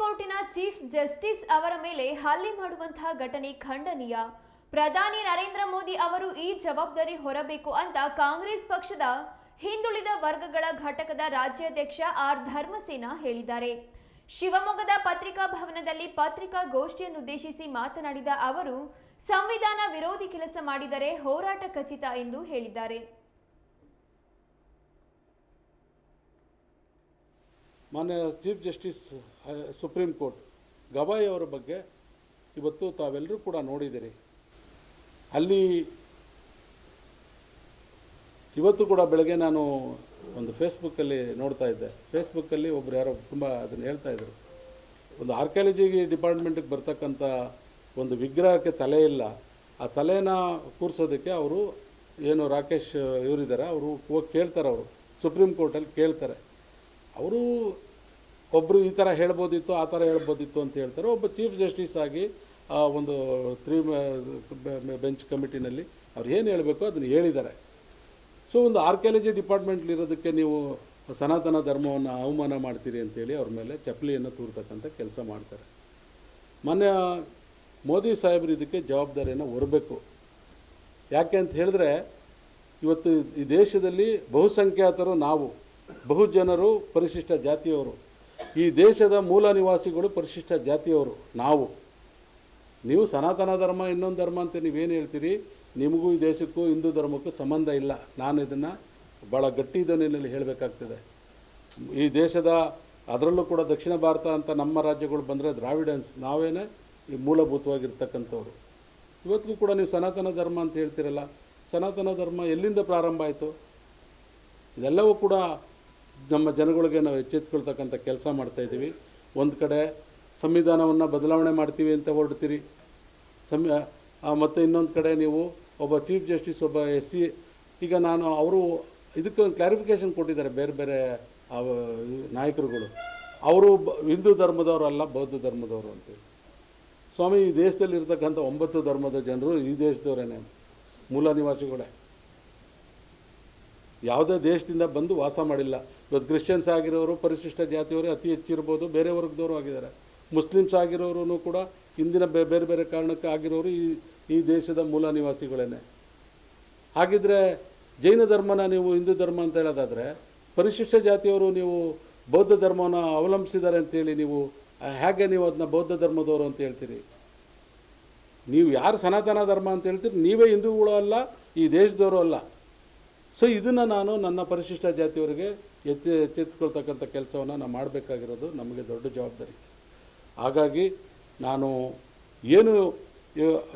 ಕೋರ್ಟಿನ chief justice ಅವರ ಮೇಲೆ ಹಲ್ಲೆ ಮಾಡುವಂತಹ ಘಟನೆ ಖಂಡನೀಯ. ಪ್ರಧಾನಿ ನರೇಂದ್ರ ಮೋದಿ ಅವರು ಈ ಜವಾಬ್ದಾರಿ ಹೊರಬೇಕು ಅಂತ ಕಾಂಗ್ರೆಸ್ ಪಕ್ಷದ ಹಿಂದುಳಿದ ವರ್ಗಗಳ ಘಟಕದ ರಾಜ್ಯಾಧ್ಯಕ್ಷ ಆರ್ ಧರ್ಮಸೇನ ಹೇಳಿದ್ದಾರೆ. ಶಿವಮೊಗ್ಗದ ಪತ್ರಿಕಾ ಭವನದಲ್ಲಿ ಪತ್ರಿಕಾಗೋಷ್ಠಿಯನ್ನುದ್ದೇಶಿಸಿ ಮಾತನಾಡಿದ ಅವರು, ಸಂವಿಧಾನ ವಿರೋಧಿ ಕೆಲಸ ಮಾಡಿದರೆ ಹೋರಾಟ ಖಚಿತ ಎಂದು ಹೇಳಿದ್ದಾರೆ. ಮಾನ್ಯ chief justice supreme court, Gavai ಅವರ ಬಗ್ಗೆ ಇವತ್ತು ತಾವೆಲ್ಲರೂ ಕೂಡ ನೋಡಿದ್ದೀರಿ. ಅಲ್ಲಿ ಇವತ್ತು ಕೂಡ ಬೆಳಗ್ಗೆ ನಾನು ಒಂದು ಫೇಸ್ಬುಕ್ಕಲ್ಲಿ ನೋಡ್ತಾ ಇದ್ದೆ. ಫೇಸ್ಬುಕ್ಕಲ್ಲಿ ಒಬ್ರು ಯಾರೋ ತುಂಬ ಅದನ್ನು ಹೇಳ್ತಾ ಇದ್ರು. ಒಂದು ಆರ್ಕಿಯಾಲಜಿ ಡಿಪಾರ್ಟ್ಮೆಂಟಿಗೆ ಬರ್ತಕ್ಕಂಥ ಒಂದು ವಿಗ್ರಹಕ್ಕೆ ತಲೆ ಇಲ್ಲ. ಆ ತಲೆನ ಕೂರಿಸೋದಕ್ಕೆ ಅವರು ಏನು ರಾಕೇಶ್ ಇವರಿದ್ದಾರೆ, ಅವರು ಹೋಗಿ ಕೇಳ್ತಾರೆ ಅವರು. ಸುಪ್ರೀಂ ಕೋರ್ಟಲ್ಲಿ ಕೇಳ್ತಾರೆ. ಅವರು ಒಬ್ಬರು ಈ ಥರ ಹೇಳ್ಬೋದಿತ್ತು, ಆ ಥರ ಹೇಳ್ಬೋದಿತ್ತು ಅಂತ ಹೇಳ್ತಾರೆ. ಒಬ್ಬ ಚೀಫ್ ಜಸ್ಟಿಸ್ ಆಗಿ, ಆ, ಒಂದು ತ್ರೀ ಬೆಂಚ್ ಕಮಿಟಿನಲ್ಲಿ ಅವ್ರು ಏನು ಹೇಳಬೇಕು ಅದನ್ನು ಹೇಳಿದ್ದಾರೆ. ಸೊ ಒಂದು ಆರ್ಕಿಯಾಲಜಿ ಡಿಪಾರ್ಟ್ಮೆಂಟ್ಲಿರೋದಕ್ಕೆ ನೀವು ಸನಾತನ ಧರ್ಮವನ್ನು ಅವಮಾನ ಮಾಡ್ತೀರಿ ಅಂತೇಳಿ ಅವ್ರ ಮೇಲೆ ಚಪ್ಪಲಿಯನ್ನು ತೂರ್ತಕ್ಕಂಥ ಕೆಲಸ ಮಾಡ್ತಾರೆ. ಮೊನ್ನೆ ಮೋದಿ ಸಾಹೇಬರು ಇದಕ್ಕೆ ಜವಾಬ್ದಾರಿಯನ್ನು ಹೊರಬೇಕು. ಯಾಕೆ ಅಂತ ಹೇಳಿದ್ರೆ, ಇವತ್ತು ಈ ದೇಶದಲ್ಲಿ ಬಹುಸಂಖ್ಯಾತರು ನಾವು, ಬಹುಜನರು, ಪರಿಶಿಷ್ಟ ಜಾತಿಯವರು ಈ ದೇಶದ ಮೂಲ ನಿವಾಸಿಗಳು ಪರಿಶಿಷ್ಟ ಜಾತಿಯವರು, ನಾವು. ನೀವು ಸನಾತನ ಧರ್ಮ, ಇನ್ನೊಂದು ಧರ್ಮ ಅಂತ ನೀವೇನು ಹೇಳ್ತೀರಿ? ನಿಮಗೂ ಈ ದೇಶಕ್ಕೂ ಹಿಂದೂ ಧರ್ಮಕ್ಕೂ ಸಂಬಂಧ ಇಲ್ಲ. ನಾನು ಇದನ್ನು ಭಾಳ ಗಟ್ಟಿ ಧ್ವನಿಯಲ್ಲಿ ಹೇಳಬೇಕಾಗ್ತದೆ. ಈ ದೇಶದ, ಅದರಲ್ಲೂ ಕೂಡ ದಕ್ಷಿಣ ಭಾರತ ಅಂತ ನಮ್ಮ ರಾಜ್ಯಗಳು ಬಂದರೆ ದ್ರಾವಿಡನ್ಸ್. ನಾವೇನೇ? ಈ ಮೂಲಭೂತವಾಗಿರ್ತಕ್ಕಂಥವ್ರು. ಇವತ್ತಿಗೂ ಕೂಡ ನೀವು ಸನಾತನ ಧರ್ಮ ಅಂತ ಹೇಳ್ತೀರಲ್ಲ, ಸನಾತನ ಧರ್ಮ ಎಲ್ಲಿಂದ ಪ್ರಾರಂಭ ಆಯಿತು? ಇದೆಲ್ಲವೂ ಕೂಡ ನಮ್ಮ ಜನಗಳಿಗೆ ನಾವು ಎಚ್ಚೆತ್ಕೊಳ್ತಕ್ಕಂಥ ಕೆಲಸ ಮಾಡ್ತಾ ಇದ್ದೀವಿ. ಒಂದು ಕಡೆ ಸಂವಿಧಾನವನ್ನು ಬದಲಾವಣೆ ಮಾಡ್ತೀವಿ ಅಂತ ಹೊರಡ್ತೀರಿ. ಆ, ಮತ್ತು ಇನ್ನೊಂದು ಕಡೆ ನೀವು ಒಬ್ಬ ಚೀಫ್ ಜಸ್ಟಿಸ್ ಒಬ್ಬ ಎಸ್ ಸಿ ಈಗ ನಾನು ಅವರು ಇದಕ್ಕೆ ಒಂದು ಕ್ಲಾರಿಫಿಕೇಷನ್ ಕೊಟ್ಟಿದ್ದಾರೆ ಬೇರೆ ಬೇರೆ ನಾಯಕರುಗಳು. ಅವರು ಹಿಂದೂ ಹಿಂದೂ ಧರ್ಮದವರಲ್ಲ ಬೌದ್ಧ ಧರ್ಮದವರು ಅಂತೇಳಿ ಸ್ವಾಮಿ ಈ ದೇಶದಲ್ಲಿ ಇರ್ತಕ್ಕಂಥ ಒಂಬತ್ತು ಧರ್ಮದ ಜನರು ಈ ದೇಶದವರೇನೆ. ಮೂಲ ನಿವಾಸಿಗಳೇ. ಯಾವುದೇ ದೇಶದಿಂದ ಬಂದು ವಾಸ ಮಾಡಿಲ್ಲ. ಇವತ್ತು ಕ್ರಿಶ್ಚಿಯನ್ಸ್ ಆಗಿರೋರು, ಪರಿಶಿಷ್ಟ ಜಾತಿಯವರು ಅತಿ ಹೆಚ್ಚಿರ್ಬೋದು, ಬೇರೆ ವರ್ಗದವರು ಆಗಿದ್ದಾರೆ. ಮುಸ್ಲಿಮ್ಸ್ ಆಗಿರೋರು ಕೂಡ ಇಂದಿನ ಬೇರೆ ಬೇರೆ ಕಾರಣಕ್ಕೆ ಆಗಿರೋರು ಈ ಈ ದೇಶದ ಮೂಲ ನಿವಾಸಿಗಳೇನೆ. ಹಾಗಿದ್ರೆ ಜೈನ ಧರ್ಮನ ನೀವು ಹಿಂದೂ ಧರ್ಮ ಅಂತ ಹೇಳೋದಾದರೆ, ಪರಿಶಿಷ್ಟ ಜಾತಿಯವರು ನೀವು ಬೌದ್ಧ ಧರ್ಮವನ್ನು ಅವಲಂಬಿಸಿದ್ದಾರೆ ಅಂತೇಳಿ ನೀವು ಹೇಗೆ ನೀವು ಅದನ್ನ ಬೌದ್ಧ ಧರ್ಮದವರು ಅಂತ ಹೇಳ್ತೀರಿ? ನೀವು ಯಾರು ಸನಾತನ ಧರ್ಮ ಅಂತ ಹೇಳ್ತೀರಿ? ನೀವೇ ಹಿಂದೂಗಳು ಅಲ್ಲ ಈ ದೇಶದವರು ಅಲ್ಲ. ಸೊ ಇದನ್ನು ನಾನು ನನ್ನ ಪರಿಶಿಷ್ಟ ಜಾತಿಯವರಿಗೆ ಎಚ್ಚೆ ಎಚ್ಚೆತ್ಕೊಳ್ತಕ್ಕಂಥ ಕೆಲಸವನ್ನು ನಾನು ಮಾಡಬೇಕಾಗಿರೋದು ನಮಗೆ ದೊಡ್ಡ ಜವಾಬ್ದಾರಿ. ಹಾಗಾಗಿ ನಾನು ಏನು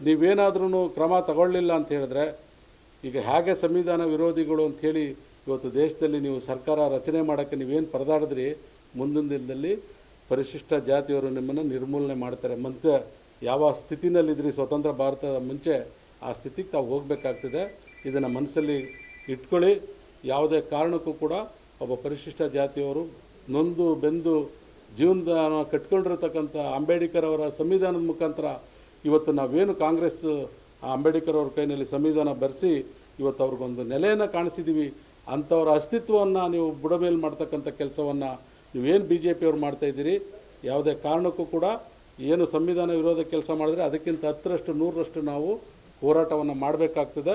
ನೀವೇನಾದ್ರೂ ಕ್ರಮ ತಗೊಳ್ಳಿಲ್ಲ ಅಂತ ಹೇಳಿದ್ರೆ, ಈಗ ಹೇಗೆ ಸಂವಿಧಾನ ವಿರೋಧಿಗಳು ಅಂಥೇಳಿ ಇವತ್ತು ದೇಶದಲ್ಲಿ ನೀವು ಸರ್ಕಾರ ರಚನೆ ಮಾಡೋಕ್ಕೆ ನೀವೇನು ಪರದಾಡಿದ್ರಿ, ಮುಂದಿನ ದಿನದಲ್ಲಿ ಪರಿಶಿಷ್ಟ ಜಾತಿಯವರು ನಿಮ್ಮನ್ನು ನಿರ್ಮೂಲನೆ ಮಾಡ್ತಾರೆ. ಮುಂಚೆ ಯಾವ ಸ್ಥಿತಿನಲ್ಲಿದ್ರಿ, ಸ್ವತಂತ್ರ ಭಾರತದ ಮುಂಚೆ ಆ ಸ್ಥಿತಿಗೆ ತಾವು ಹೋಗಬೇಕಾಗ್ತದೆ. ಇದನ್ನು ಮನಸ್ಸಲ್ಲಿ ಇಟ್ಕೊಳ್ಳಿ. ಯಾವುದೇ ಕಾರಣಕ್ಕೂ ಕೂಡ ಒಬ್ಬ ಪರಿಶಿಷ್ಟ ಜಾತಿಯವರು ನೊಂದು ಬೆಂದು ಜೀವನದ ಕಟ್ಕೊಂಡಿರತಕ್ಕಂಥ ಅಂಬೇಡ್ಕರ್ ಅವರ ಸಂವಿಧಾನದ ಮುಖಾಂತರ ಇವತ್ತು ನಾವೇನು ಕಾಂಗ್ರೆಸ್ ಅಂಬೇಡ್ಕರ್ ಅವ್ರ ಕೈನಲ್ಲಿ ಸಂವಿಧಾನ ಬರೆಸಿ ಇವತ್ತು ಅವ್ರಿಗೊಂದು ನೆಲೆಯನ್ನು ಕಾಣಿಸಿದ್ದೀವಿ ಅಂಥವ್ರ ಅಸ್ತಿತ್ವವನ್ನು ನೀವು ಬುಡಮೇಲೆ ಮಾಡ್ತಕ್ಕಂಥ ಕೆಲಸವನ್ನು ನೀವೇನು ಬಿ ಜೆ ಪಿಯವ್ರು ಮಾಡ್ತಾಯಿದ್ದೀರಿ ಯಾವುದೇ ಕಾರಣಕ್ಕೂ ಕೂಡ ಏನು ಸಂವಿಧಾನ ವಿರೋಧ ಕೆಲಸ ಮಾಡಿದ್ರೆ ಅದಕ್ಕಿಂತ ಹತ್ತರಷ್ಟು, ನೂರರಷ್ಟು ನಾವು ಹೋರಾಟವನ್ನು ಮಾಡಬೇಕಾಗ್ತದೆ.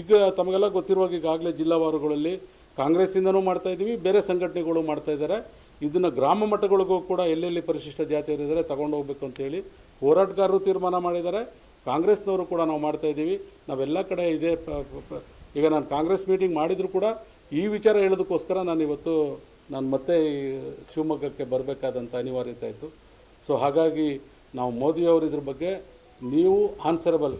ಈಗ ತಮಗೆಲ್ಲ ಗೊತ್ತಿರುವಾಗ ಈಗಾಗಲೇ ಜಿಲ್ಲಾವಾರುಗಳಲ್ಲಿ ಕಾಂಗ್ರೆಸ್ಸಿಂದನೂ ಮಾಡ್ತಾ ಇದ್ದೀವಿ, ಬೇರೆ ಸಂಘಟನೆಗಳು ಮಾಡ್ತಾ ಇದ್ದಾರೆ. ಇದನ್ನು ಗ್ರಾಮ ಮಟ್ಟಗಳಿಗೂ ಕೂಡ ಎಲ್ಲೆಲ್ಲಿ ಪರಿಶಿಷ್ಟ ಜಾತಿಯರಿದ್ದಾರೆ ತಗೊಂಡು ಹೋಗ್ಬೇಕು ಅಂತೇಳಿ ಹೋರಾಟಗಾರರು ತೀರ್ಮಾನ ಮಾಡಿದ್ದಾರೆ. ಕಾಂಗ್ರೆಸ್ನವರು ಕೂಡ ನಾವು ಮಾಡ್ತಾ ಇದ್ದೀವಿ. ನಾವೆಲ್ಲ ಕಡೆ ಇದೇ ಈಗ ನಾನು ಕಾಂಗ್ರೆಸ್ ಮೀಟಿಂಗ್ ಮಾಡಿದರೂ ಕೂಡ ಈ ವಿಚಾರ ಹೇಳೋದಕ್ಕೋಸ್ಕರ ನಾನು ಇವತ್ತು ನಾನು ಮತ್ತೆ ಈ ಶಿವಮೊಗ್ಗಕ್ಕೆ ಬರಬೇಕಾದಂಥ ಅನಿವಾರ್ಯತೆ ಆಯಿತು. ಸೊ ಹಾಗಾಗಿ ನಾವು ಮೋದಿಯವರು ಇದ್ರ ಬಗ್ಗೆ ನೀವು ಆನ್ಸರಬಲ್